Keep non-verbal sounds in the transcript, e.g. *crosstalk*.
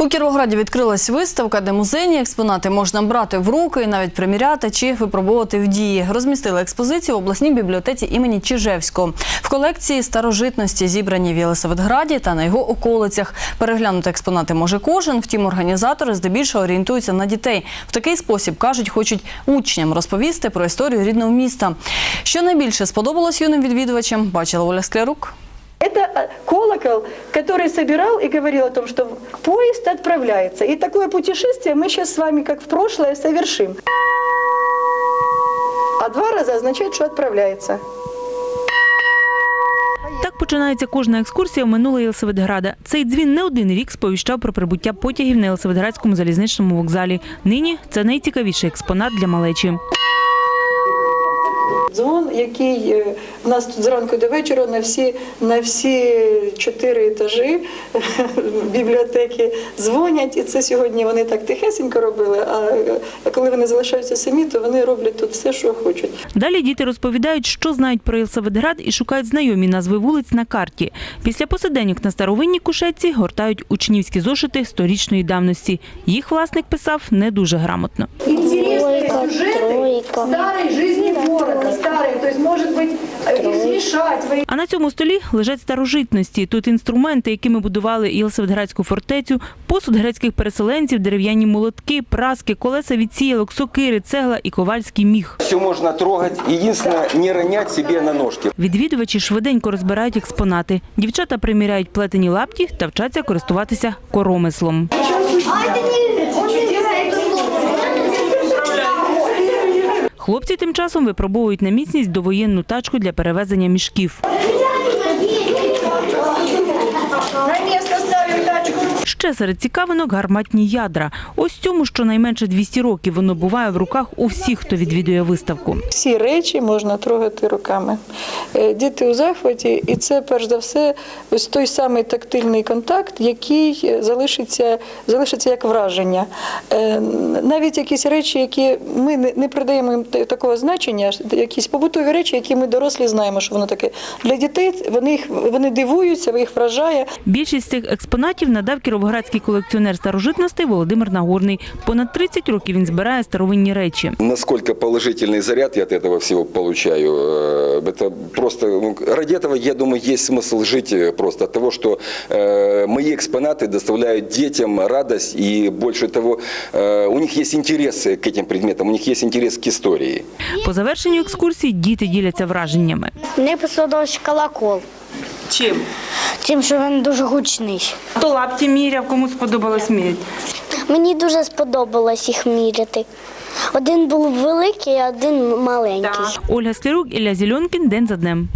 У Кіровограді відкрилась виставка, де музейні експонати можна брати в руки, навіть приміряти чи випробовувати в дії. Розмістили експозицію в обласній бібліотеці імені Чижевського. В колекції старожитності зібрані в Єлисаветграді та на його околицях. Переглянути експонати може кожен. Втім, організатори здебільшого орієнтуються на дітей. В такий спосіб кажуть, хочуть учням розповісти про історію рідного міста. Що найбільше сподобалось юним відвідувачам, бачила Оля Склярук. Это а, колокол, который собирал и говорил о том, что поезд отправляется. И такое путешествие мы сейчас с вами, как в прошлое, совершим. А два раза означает, что отправляется. Так починається кожна екскурсія в минуле Єлисаветграда. Цей дзвін не один рік сповіщав про прибуття потягів на Єлисаветградському залізничному вокзалі. Нині це найцікавіший експонат для малечі. Дзвон, який е, в нас тут зранку до вечора на всі, на всі чотири етажі *laughs* бібліотеки дзвонять. І це сьогодні вони так тихесенько робили. А коли вони залишаються самі, то вони роблять тут все, що хочуть. Далі діти розповідають, що знають про Єлисаветград і шукають знайомі назви вулиць на карті. Після посиденьок на старовинній кушетці гортають учнівські зошити сторічної давності. Їх власник писав не дуже грамотно. Интересные Тройка, сюжеты тройка. старой жизни города, старой, то есть, может быть, э, измешать, вы А на цьому столі лежать старожитності. Тут інструменти, якими будували Єлисаветградську фортецю, посуд грецьких переселенців, дерев'яні молотки, праски, колеса від сіялок, сокири, цегла і ковальський міг. Все можно трогать. Единственное, не ронять себе на ножки. Відвідувачі швиденько розбирають експонати. Дівчата приміряють плетені лапті та вчаться користуватися коромислом. Хлопці тим часом випробовують на міцність довоєнну тачку для перевезення мішків. на місце ставим тачку. Ще серед цікавинок гарматні ядра. Ось цьому щонайменше 200 років воно буває в руках у всіх, хто відвідує виставку. Всі речі можна трогати руками. Е, Діти у захваті, і це перш за все ось той самий тактильний контакт, який залишиться, залишиться як враження. Е, Навіть якісь речі, які ми не придаємо їм такого значення, якісь побутові речі, які ми дорослі знаємо, що воно таке. Для дітей вони їх вони дивуються, їх вражає. Більшість цих експонатів надав кіровоградський колекціонер старожитностей Володимир Нагорний. Понад 30 років він збирає старовинні речі. Насколько положительный заряд я от этого всего получаю. э, Это просто, ну, ради этого, я думаю, есть смысл жить э, просто от того, что э, мои экспонаты доставляют детям радость и больше того, э, у них есть интерес к этим предметам, у них есть интерес к истории. По завершенню екскурсії діти діляться враженнями. Мені сподобався колокол. Чим? Тим, що він дуже гучний. Хто лапті міряв, кому сподобалось міряти? Мені дуже сподобалось їх міряти. Один був великий, а один маленький. Ольга Склірук, Ілля Зільонкін. День за днем.